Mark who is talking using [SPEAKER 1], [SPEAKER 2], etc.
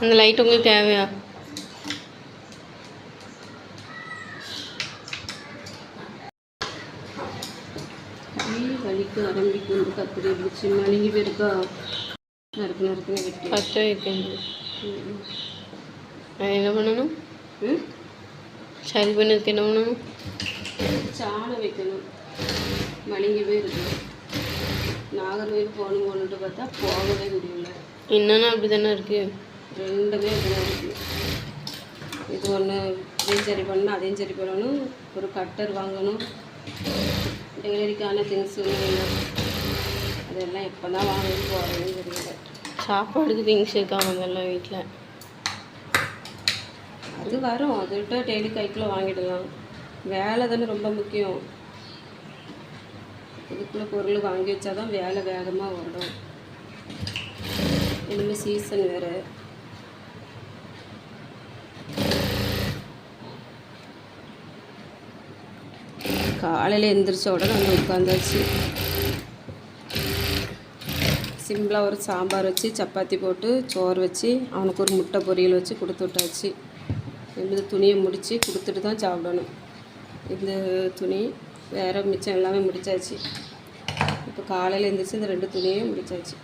[SPEAKER 1] அந்த லைட் உங்களுக்கு தேவையா?
[SPEAKER 2] வலிக்க ஆரம்பிக்கும். கத்திரி பிடிச்சி மழுங்கி போயிருக்கா நறுக்கு நறுக்குன்னு வெட்டி
[SPEAKER 1] பற்ற வைக்கணும் அது என்ன பண்ணணும்? சரி பண்ணதுக்கு என்ன பண்ணணும்?
[SPEAKER 2] சாணம் வைக்கணும். மழுங்கி போயிருக்கு நாகர்கோவில் போகணும் போகணுன்ட்டு பார்த்தா போகவே முடியல.
[SPEAKER 1] என்னன்னா அப்படி தானே இருக்குது
[SPEAKER 2] ரெண்டுமே இருக்கு. இது ஒன்று இதையும் சரி பண்ணணும் அதையும் சரி பண்ணணும் ஒரு கட்டர் வாங்கணும். டெய்லரிக்கான திங்ஸ் அதெல்லாம் எப்போ தான் வாங்கி போகிறதுன்னு தெரியல.
[SPEAKER 1] சாப்பாடுக்கு திங்ஸ் இருக்காங்க அதெல்லாம் வீட்டில்
[SPEAKER 2] அது வரும். அதை விட்டு டெய்லி கைக்குள்ளே வாங்கிடலாம். வேலை தானே ரொம்ப முக்கியம். இதுக்குள்ளே பொருள் வாங்கி வச்சா தான் வேலை வேகமாக வரும் இனிமேல் சீசன் வேறு. காலையில் எந்திரிச்ச உடனே வந்து உட்காந்தாச்சு. சிம்பிளாக ஒரு சாம்பார் வச்சு சப்பாத்தி போட்டு சோறு வச்சு அவனுக்கு ஒரு முட்டை பொரியல் வச்சு கொடுத்து விட்டாச்சு. இந்த துணியை முடித்து கொடுத்துட்டு தான் சாப்பிடணும். இந்த துணி வேறு மிச்சம் எல்லாமே முடிச்சாச்சு. இப்போ காலையில் எழுந்திரிச்சு இந்த ரெண்டு துணியையும் முடிச்சாச்சு.